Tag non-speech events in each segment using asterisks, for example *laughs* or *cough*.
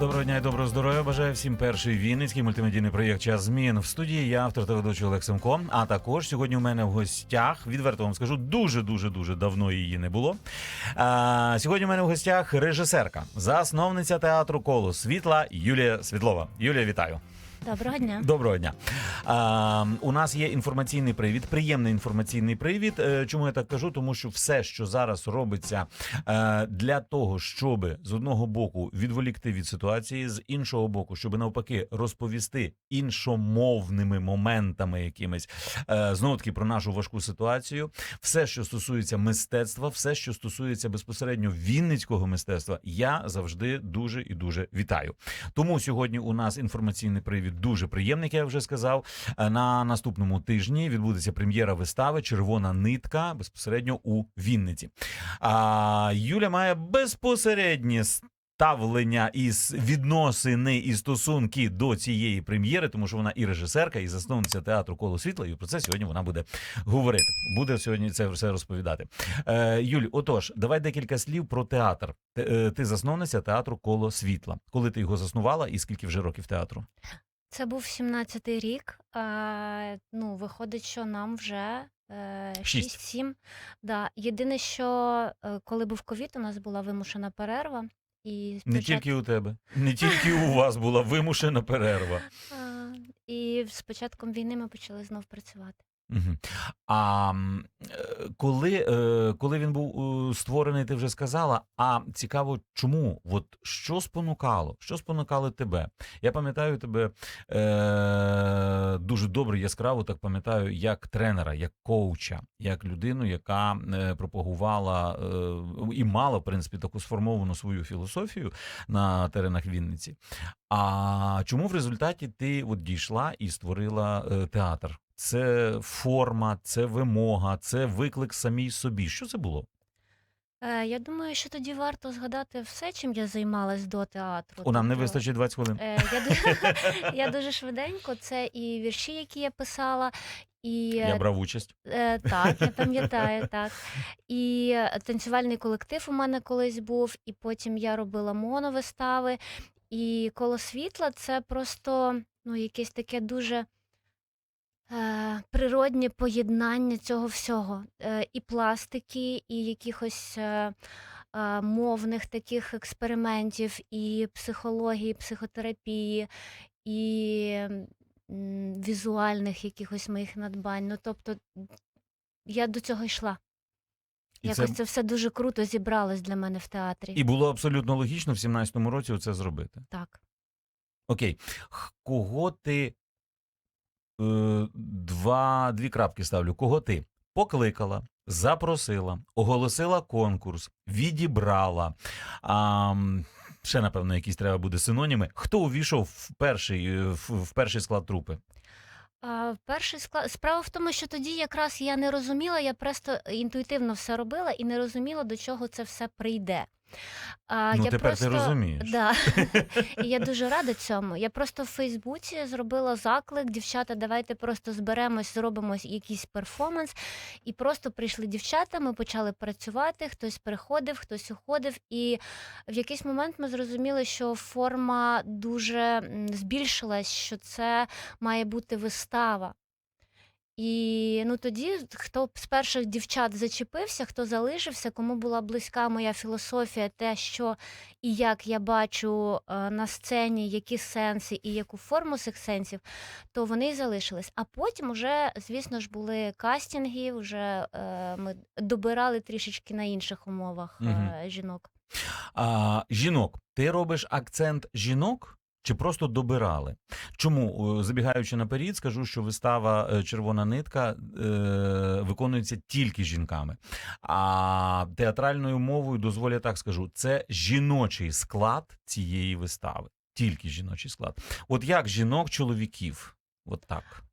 Доброго дня і доброго здоров'я. Бажаю всім перший вінницький мультимедійний проєкт Час змін в студії. Я автор та ведучий Олег Семко. А також сьогодні у мене в гостях відверто вам скажу дуже дуже дуже давно її не було. А, сьогодні у мене в гостях режисерка, засновниця театру коло світла Юлія Світлова. Юлія, вітаю. Доброго дня. Доброго дня. А, у нас є інформаційний привід, приємний інформаційний привід. Е, Чому я так кажу? Тому що все, що зараз робиться е, для того, щоб з одного боку відволікти від ситуації, з іншого боку, щоб навпаки розповісти іншомовними моментами якимись е, знову таки про нашу важку ситуацію. Все, що стосується мистецтва, все, що стосується безпосередньо вінницького мистецтва, я завжди дуже і дуже вітаю. Тому сьогодні у нас інформаційний привід дуже приємний, як я вже сказав. Е, На наступному тижні відбудеться прем'єра вистави Червона нитка безпосередньо у Вінниці. А Юля має безпосереднє ставлення із відносини і стосунки до цієї прем'єри, тому що вона і режисерка, і засновниця театру коло світла. І про це сьогодні вона буде говорити. Буде сьогодні це все розповідати. Е, Юль, отож, давай декілька слів про театр. Ти, е, ти засновниця театру коло світла. Коли ти його заснувала, і скільки вже років театру? Це був 17-й рік. Е, ну, виходить, що нам вже е, Шість. 6-7. Да. Єдине, що е, коли був ковід, у нас була вимушена перерва. І Не спочатку, тільки у тебе, не тільки у вас була вимушена перерва. *laughs* Е, і з початком війни ми почали знов працювати. А е, коли, е, коли він був е, створений, ти вже сказала. А цікаво, чому? От що спонукало? Що спонукало тебе? Я пам'ятаю тебе е, дуже добре, яскраво так пам'ятаю, як тренера, як коуча, як людину, яка пропагувала е, і мала, в принципі, таку сформовану свою філософію на теренах Вінниці. А чому в результаті ти от дійшла і створила театр? Це форма, це вимога, це виклик самій собі. Що це було? Е, я думаю, що тоді варто згадати все, чим я займалась до театру. О, нам не Тобто, вистачить 20 хвилин. Е, я, дуже, *laughs* я дуже швиденько. Це і вірші, які я писала, і Я брав участь. Е, так, я пам'ятаю, так. І е, танцювальний колектив у мене колись був, і потім я робила моновистави. І коло світла це просто ну, якесь таке дуже е, природнє поєднання цього всього. Е, і пластики, і якихось е, е, мовних таких експериментів, і психології, психотерапії, і м, візуальних якихось моїх надбань. Ну, тобто, я до цього йшла. І Якось це це все дуже круто зібралось для мене в театрі. і було абсолютно логічно в 17-му році це зробити. Так. Окей, Х- кого ти два, дві крапки ставлю. Кого ти покликала, запросила, оголосила конкурс, відібрала. А, ще, напевно, якісь треба буде синоніми. Хто увійшов в перший, е, в, перший склад трупи? Перший склад справа в тому, що тоді якраз я не розуміла, я просто інтуїтивно все робила і не розуміла, до чого це все прийде. А, ну, я тепер просто... ти розумієш. Да. І я дуже *laughs* рада цьому. Я просто в Фейсбуці зробила заклик, дівчата, давайте просто зберемось, зробимо якийсь перформанс. І просто прийшли дівчата, ми почали працювати, хтось приходив, хтось уходив. І в якийсь момент ми зрозуміли, що форма дуже збільшилась, що це має бути вистава. І ну тоді хто з перших дівчат зачепився, хто залишився, кому була близька моя філософія, те, що і як я бачу е, на сцені, які сенси і яку форму цих сенсів, то вони й залишились. А потім уже, звісно ж, були кастинги, вже е, ми добирали трішечки на інших умовах Мгм. жінок. А, жінок, ти робиш акцент жінок? Чи просто добирали? Чому забігаючи наперед, скажу, що вистава е, Червона нитка е, виконується тільки жінками. А театральною мовою, дозволю так скажу, це жіночий склад цієї вистави. Тільки жіночий склад. От як жінок, чоловіків? От так.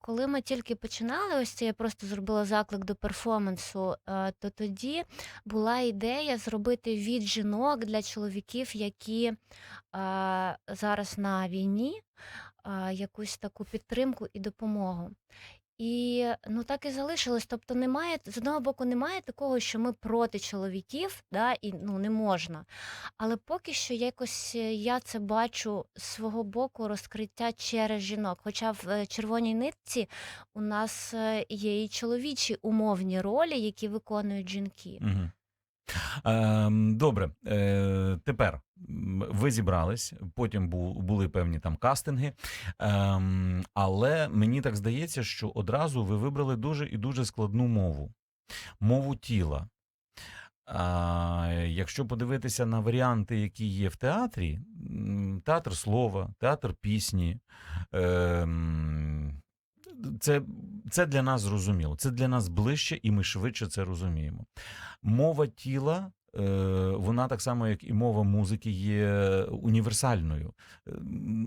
Коли ми тільки починали, ось це я просто зробила заклик до перформансу, е, то тоді була ідея зробити від жінок для чоловіків, які зараз на війні, якусь таку підтримку і допомогу. І ну так і залишилось. Тобто, немає з одного боку, немає такого, що ми проти чоловіків, да, і ну не можна. Але поки що якось е, я це бачу з свого боку розкриття через жінок. Хоча в е, червоній нитці у нас е, є і чоловічі умовні ролі, які виконують жінки. Угу. Ем, добре, е, тепер ви зібрались, потім були певні там кастинги. Ем, але мені так здається, що одразу ви вибрали дуже і дуже складну мову мову тіла. А, якщо подивитися на варіанти, які є в театрі, театр слова, театр пісні, ем, це, це для нас зрозуміло, це для нас ближче, і ми швидше це розуміємо. Мова тіла. Е, Вона так само, як і мова музики, є універсальною.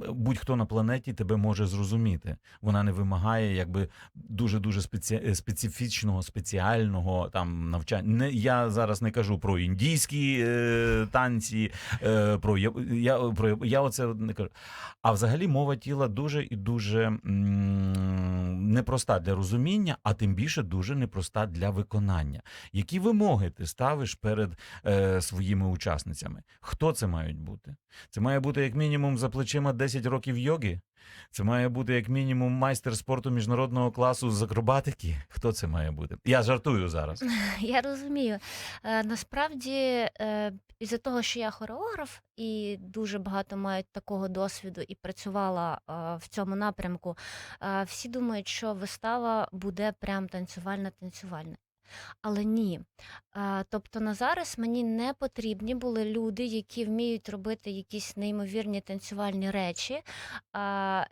Будь-хто на планеті тебе може зрозуміти. Вона не вимагає якби дуже дуже спеці... специфічного, спеціального там навчання. Не я зараз не кажу про індійські е, танці, е, про я, я про я оце не кажу. А взагалі мова тіла дуже і дуже м, непроста для розуміння, а тим більше дуже непроста для виконання. Які вимоги ти ставиш перед е, своїми учасницями? Хто це мають бути? Це має бути як мінімум за плечима 10 років йоги. Це має бути як мінімум майстер спорту міжнародного класу з акробатики. Хто це має бути? Я жартую зараз. *laughs* Я розумію. Е, насправді, е, із-за того, що я хореограф і дуже багато мають такого досвіду і працювала е, в цьому напрямку, всі думають, що вистава буде прям танцювальна-танцювальна. Але ні. Тобто на зараз мені не потрібні були люди, які вміють робити якісь неймовірні танцювальні речі.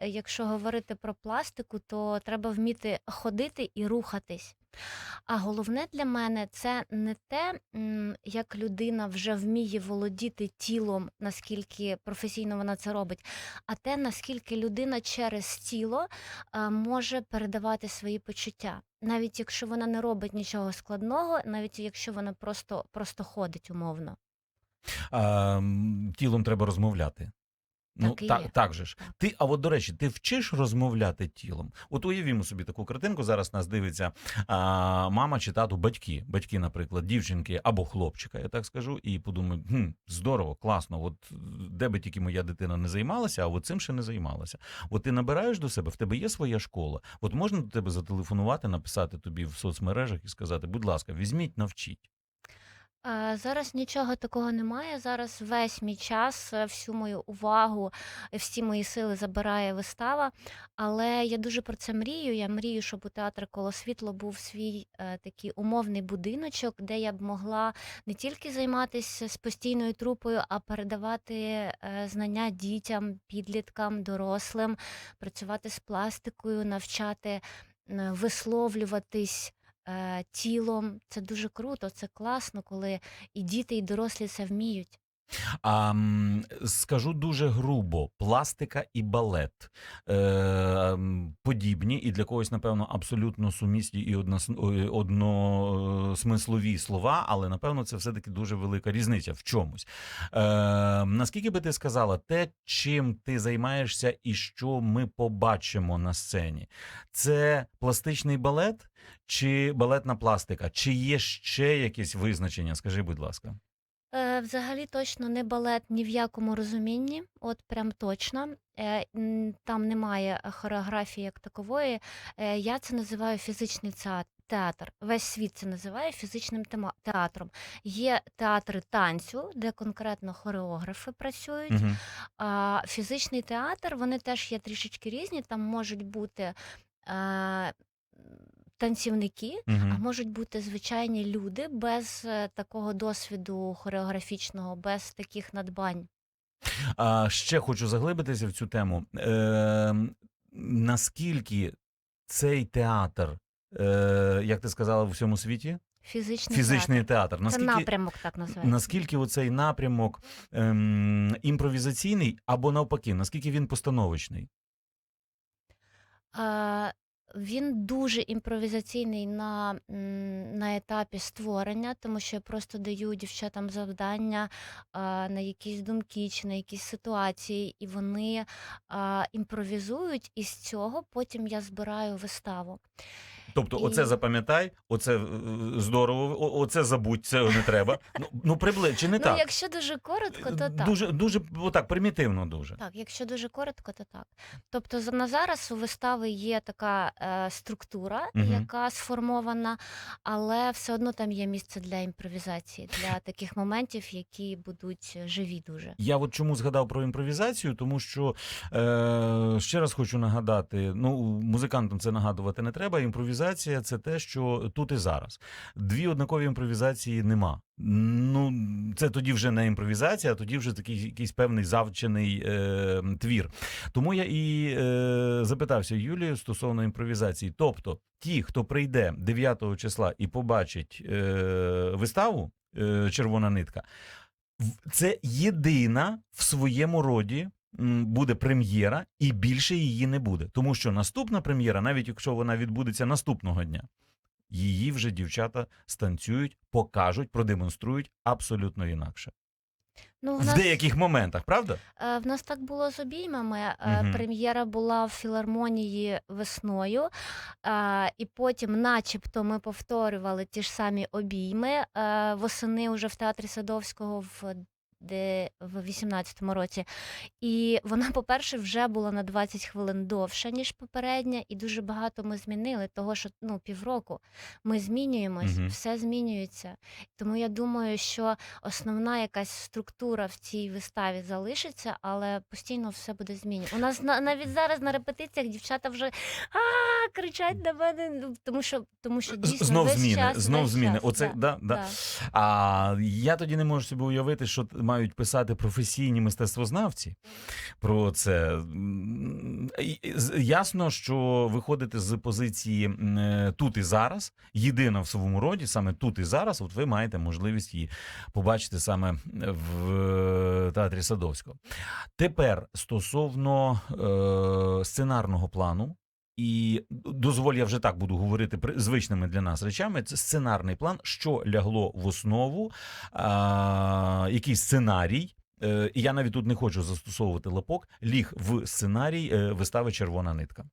Якщо говорити про пластику, то треба вміти ходити і рухатись. А головне для мене це не те, як людина вже вміє володіти тілом, наскільки професійно вона це робить, а те, наскільки людина через тіло може передавати свої почуття. Навіть якщо вона не робить нічого складного, навіть якщо вона просто, просто ходить умовно. А, тілом треба розмовляти. Ну, Так так, так же ж. Ти, а от до речі, ти вчиш розмовляти тілом? От уявімо собі таку картинку. Зараз нас дивиться а, мама чи тату, батьки, батьки, наприклад, дівчинки або хлопчика, я так скажу, і подумають, хм, здорово, класно. От де би тільки моя дитина не займалася, а от цим ще не займалася. От ти набираєш до себе, в тебе є своя школа. От можна до тебе зателефонувати, написати тобі в соцмережах і сказати, будь ласка, візьміть, навчіть. Зараз нічого такого немає. Зараз весь мій час, е, всю мою увагу, всі мої сили забирає вистава. Але я дуже про це мрію. Я мрію, щоб у театрі коло світло був свій е, такий умовний будиночок, де я б могла не тільки займатися з постійною трупою, а передавати е, знання дітям, підліткам, дорослим, працювати з пластикою, навчати е, висловлюватись тілом. Це дуже круто, це класно, коли і діти, і дорослі це вміють. А, скажу дуже грубо: пластика і балет е, подібні, і для когось, напевно, абсолютно сумісні і односмислові слова, але напевно це все-таки дуже велика різниця в чомусь. Е, наскільки би ти сказала, те, чим ти займаєшся і що ми побачимо на сцені, це пластичний балет чи балетна пластика? Чи є ще якесь визначення? Скажи, будь ласка. Е, Взагалі точно не балет ні в якому розумінні, от прям точно. Е, м, Там немає хореографії як такової. Е, Я це називаю фізичний цеа- театр. Весь світ це називає фізичним тема- театром. Є театри танцю, де конкретно хореографи працюють. Угу. А фізичний театр, вони теж є трішечки різні. Там можуть бути е, танцівники, а Угу. можуть бути звичайні люди без е, такого досвіду хореографічного, без таких надбань. А ще хочу заглибитися в цю тему. Е, наскільки цей театр, е, як ти сказала, в всьому світі? Фізичний, Фізичний театр. театр. Це Наскільки, напрямок так називається. наскільки оцей напрямок ем, імпровізаційний або навпаки, наскільки він постановочний? А, Він дуже імпровізаційний на, на етапі створення, тому що я просто даю дівчатам завдання а, на якісь думки чи на якісь ситуації, і вони а, імпровізують, і з цього потім я збираю виставу. Тобто, І- оце запам'ятай, оце е, здорово, оце забудь, це не треба. *laughs* Ну, ну прибли, чи не ну, так? якщо дуже коротко, то так. Дуже, дуже, отак, примітивно дуже. Так, якщо дуже коротко, то так. Тобто на зараз у вистави є така е, структура, Мгм. яка сформована, але все одно там є місце для імпровізації, для таких моментів, які будуть е, живі дуже. Я от чому згадав про імпровізацію, тому що е, ще раз хочу нагадати: ну, музикантам це нагадувати не треба. Імпровізація це те, що тут і зараз. Дві однакові імпровізації нема. Ну, це тоді вже не імпровізація, а тоді вже такий якийсь певний завчений е, твір. Тому я і е, запитався Юлію стосовно імпровізації. Тобто, ті, хто прийде 9 числа і побачить е, виставу е, Червона нитка, це єдина в своєму роді. Буде прем'єра, і більше її не буде. Тому що наступна прем'єра, навіть якщо вона відбудеться наступного дня, її вже дівчата станцюють, покажуть, продемонструють абсолютно інакше. Ну, в В нас, деяких моментах, правда? е, в нас так було з обіймами. Мгм. Прем'єра була в філармонії весною, е, і потім, начебто, ми повторювали ті ж самі обійми восени уже в театрі Садовського в. Де в 18-му році, і вона, по-перше, вже була на 20 хвилин довша, ніж попередня, і дуже багато ми змінили, того що ну півроку ми змінюємось, Мгм. все змінюється. Тому я думаю, що основна якась структура в цій виставі залишиться, але постійно все буде змінювати. У нас на, навіть зараз на репетиціях дівчата вже а, кричать на мене, ну, тому що тому що дійсно знов весь зміни, час, знов весь зміни. час, Оце да, да, да. А я тоді не можу собі уявити, що мають писати професійні мистецтвознавці про це. Ясно, що виходити з позиції е, тут і зараз, єдина в своєму роді, саме тут і зараз, от ви маєте можливість її побачити саме в е, театрі Садовського. Тепер стосовно е, сценарного плану. І дозволь, я вже так буду говорити звичними для нас речами. Це сценарний план, що лягло в основу, а, який сценарій. е, І я навіть тут не хочу застосовувати лапок, ліг в сценарій е, вистави Червона нитка.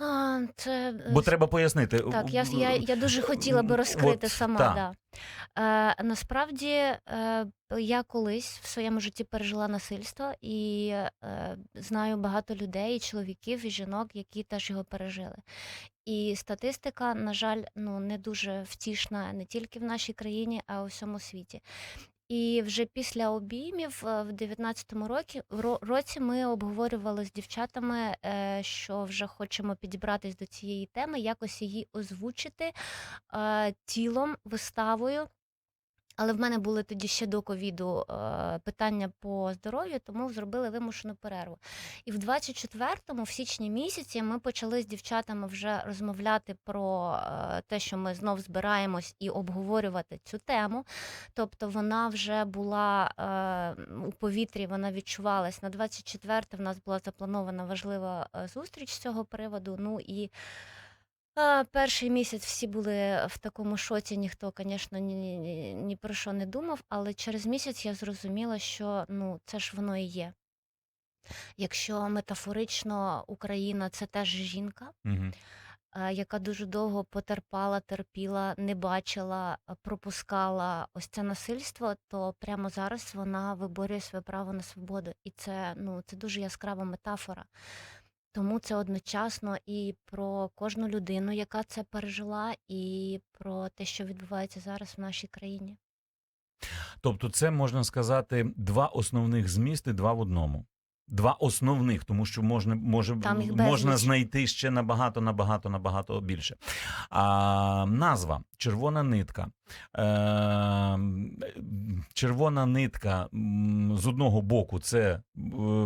А, це е, Бо треба пояснити. Так, я, я, я дуже хотіла би От, розкрити сама. та. Да. Е, насправді е, я колись в своєму житті пережила насильство і е, знаю багато людей, і чоловіків і жінок, які теж його пережили. І статистика, на жаль, ну не дуже втішна не тільки в нашій країні, а у всьому світі. І вже після обіймів е, в 19-му році, році ми обговорювали з дівчатами, е, що вже хочемо підібратись до цієї теми, якось її озвучити е, тілом, виставою. Але в мене були тоді ще до ковіду е, питання по здоров'ю, тому зробили вимушену перерву. І в 24-му, в січні місяці, ми почали з дівчатами вже розмовляти про е, те, що ми знов збираємось і обговорювати цю тему. Тобто вона вже була е, у повітрі, вона відчувалась. На 24 в нас була запланована важлива зустріч з цього приводу. Ну і е, перший місяць всі були в такому шоці, ніхто, звісно, ні, ні, ні, ні про що не думав, але через місяць я зрозуміла, що ну, це ж воно і є. Якщо метафорично Україна це теж жінка, Мгм. е, яка дуже довго потерпала, терпіла, не бачила, е, пропускала ось це насильство, то прямо зараз вона виборює своє право на свободу. І це, ну, це дуже яскрава метафора. Тому це одночасно і про кожну людину, яка це пережила, і про те, що відбувається зараз в нашій країні. Тобто, це можна сказати два основних змісти, два в одному. Два основних, тому що можна може можна знайти ще набагато, набагато, набагато більше. А, назва червона нитка. Е, червона нитка з одного боку це е,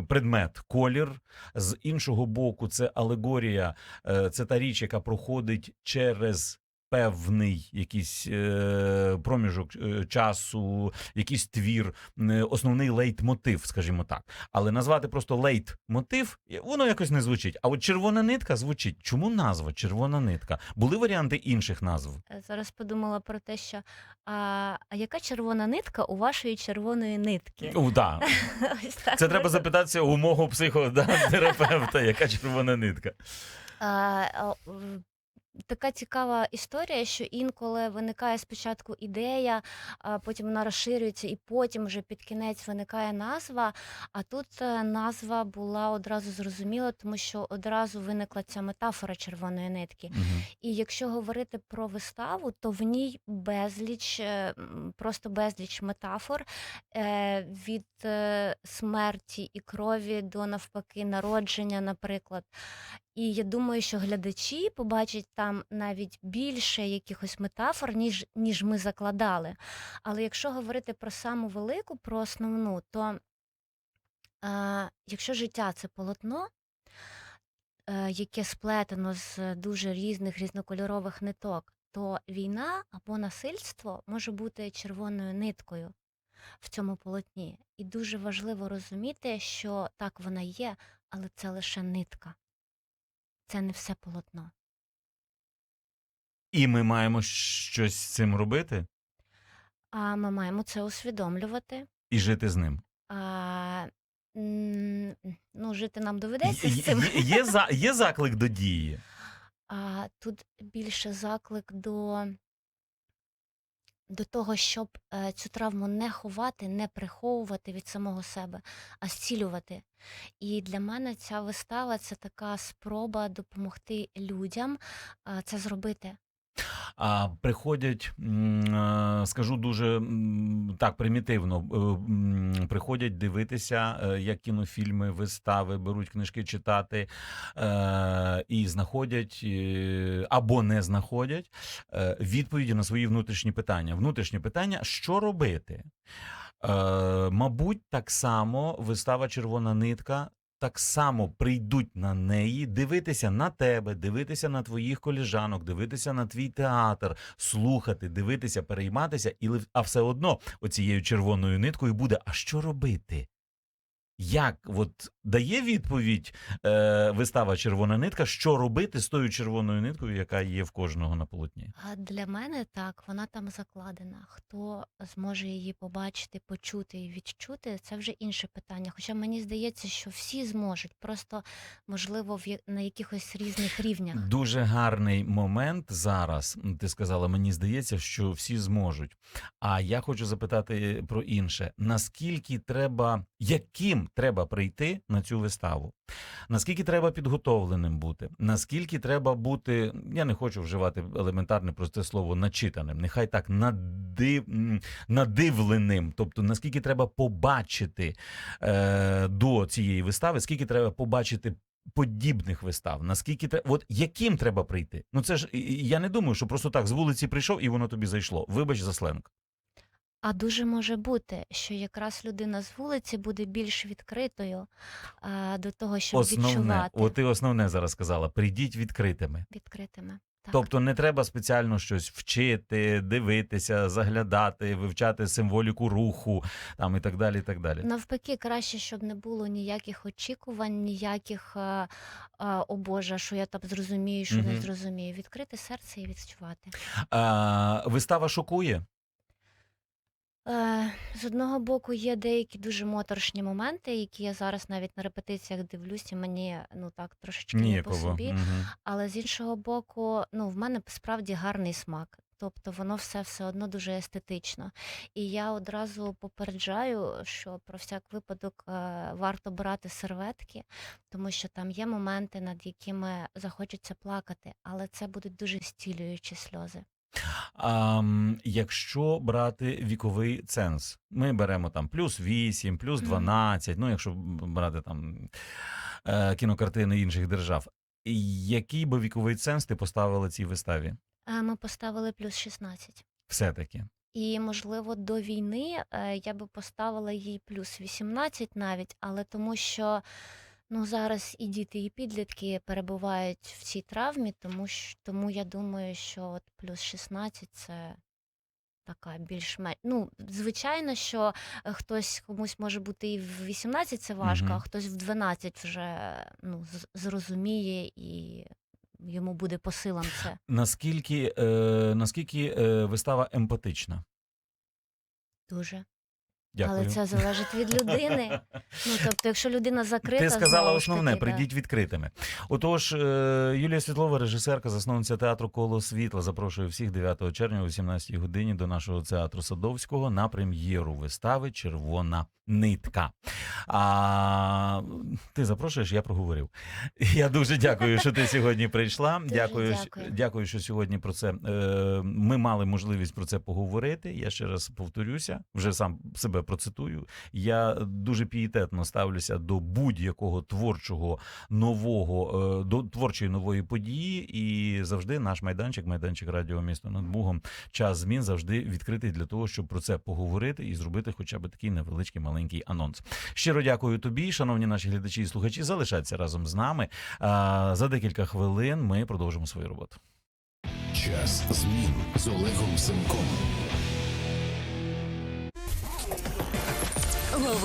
предмет, колір, з іншого боку, це алегорія, е, це та річ, яка проходить через певний якийсь е, проміжок е, часу, якийсь твір, е, основний лейтмотив, скажімо так. Але назвати просто лейтмотив, е, воно якось не звучить. А от червона нитка звучить. Чому назва червона нитка? Були варіанти інших назв? Е, Зараз подумала про те, що а, а яка червона нитка у вашої червоної нитки? О, да. *laughs* Ось так Це треба можна. запитатися у мого психотерапевта, *laughs* яка червона нитка. А, а, в- Така цікава історія, що інколи виникає спочатку ідея, а потім вона розширюється, і потім вже під кінець виникає назва. А тут е, назва була одразу зрозуміла, тому що одразу виникла ця метафора червоної нитки. Мгм. І якщо говорити про виставу, то в ній безліч, е, м, просто безліч метафор е, від е, смерті і крові до навпаки народження, наприклад. І я думаю, що глядачі побачать там навіть більше якихось метафор, ніж, ніж ми закладали. Але якщо говорити про саму велику, про основну, то е, якщо життя це полотно, е, яке сплетено з дуже різних різнокольорових ниток, то війна або насильство може бути червоною ниткою в цьому полотні. І дуже важливо розуміти, що так вона є, але це лише нитка. Це не все полотно. І ми маємо щось з цим робити А ми маємо це усвідомлювати. і жити з ним. А, м, ну, жити нам доведеться з цим. є, є, за- є заклик до дії. А тут більше заклик до, до того, щоб е, цю травму не ховати, не приховувати від самого себе, а зцілювати. І для мене ця вистава це така спроба допомогти людям це зробити. А приходять, скажу дуже так примітивно, е, приходять дивитися, е, як кінофільми, вистави, беруть книжки читати е, і знаходять або не знаходять відповіді на свої внутрішні питання. Внутрішні питання, що робити? Мабуть, так само вистава Червона нитка. Так само прийдуть на неї дивитися на тебе, дивитися на твоїх коліжанок, дивитися на твій театр, слухати, дивитися, перейматися, і а все одно оцією червоною ниткою буде: а що робити? Як от дає відповідь е, вистава Червона нитка, що робити з тою червоною ниткою, яка є в кожного на полотні? А для мене так, вона там закладена. Хто зможе її побачити, почути і відчути, це вже інше питання. Хоча мені здається, що всі зможуть, просто можливо в на якихось різних рівнях. Дуже гарний момент зараз. Ти сказала, мені здається, що всі зможуть. А я хочу запитати про інше: наскільки треба, яким треба прийти на цю виставу? Наскільки треба підготовленим бути? Наскільки треба бути, я не хочу вживати елементарне просте слово начитаним, нехай так надив, надивленим. Тобто, наскільки треба побачити е, до цієї вистави, скільки треба побачити подібних вистав, наскільки треба, от яким треба прийти? Ну це ж я не думаю, що просто так з вулиці прийшов і воно тобі зайшло. Вибач за сленг. А дуже може бути, що якраз людина з вулиці буде більш відкритою а, до того, щоб Основне, відчувати от ти основне зараз сказала: прийдіть відкритими. відкритими. Так. Тобто не треба спеціально щось вчити, дивитися, заглядати, вивчати символіку руху там і так далі. і так далі. Навпаки, краще, щоб не було ніяких очікувань, ніяких а, а, о Боже, що я там зрозумію, що не Мгм. зрозумію. Відкрити серце і відчувати. А, вистава шокує. Е, з одного боку, є деякі дуже моторошні моменти, які я зараз навіть на репетиціях дивлюся, мені ну так трошечки не по Ніяково. собі. Мгм. Але з іншого боку, ну в мене справді гарний смак. Тобто воно все все одно дуже естетично. І я одразу попереджаю, що про всяк випадок е, варто брати серветки, тому що там є моменти, над якими захочеться плакати, але це будуть дуже стілюючі сльози. А, якщо брати віковий ценз, ми беремо там плюс 8, плюс Мгм. 12, ну якщо брати там е, кінокартини інших держав. Який би віковий ценз ти поставила цій виставі? Ми поставили плюс 16. Все-таки. І, можливо, до війни е, я би поставила їй плюс 18 навіть, але тому що Ну, зараз і діти, і підлітки перебувають в цій травмі, тому, що, тому я думаю, що от плюс 16 це така більш-менш. Ну, звичайно, що е, хтось комусь може бути і в 18 це важко, Мгм. а хтось в 12 вже ну, з- зрозуміє і йому буде по силам це. Наскільки, е, наскільки е, вистава емпатична? Дуже. Дякую. Але це залежить від людини. Ну, тобто, якщо людина закрита, Ти сказала основне, прийдіть відкритими. Отож, е, Юлія Світлова, режисерка, засновниця театру Коло світла, запрошує всіх 9 червня о 18 годині до нашого театру Садовського на прем'єру вистави Червона нитка. А ти запрошуєш, я проговорив. *laughs* Я дуже дякую, що ти сьогодні прийшла. Дуже Дякую, дякую. дякую, що сьогодні про це е, ми мали можливість про це поговорити. Я ще раз повторюся, вже сам себе процитую. Я дуже пієтетно ставлюся до будь-якого творчого нового, е, до творчої нової події. І завжди наш майданчик, майданчик радіо місто над Бугом, час змін завжди відкритий для того, щоб про це поговорити і зробити хоча б такий невеличкий маленький анонс. Щиро дякую тобі, шановні наші глядачі і слухачі. Залишайтеся разом з нами. За декілька хвилин ми продовжимо свою роботу. Час змін з Олегом Семком.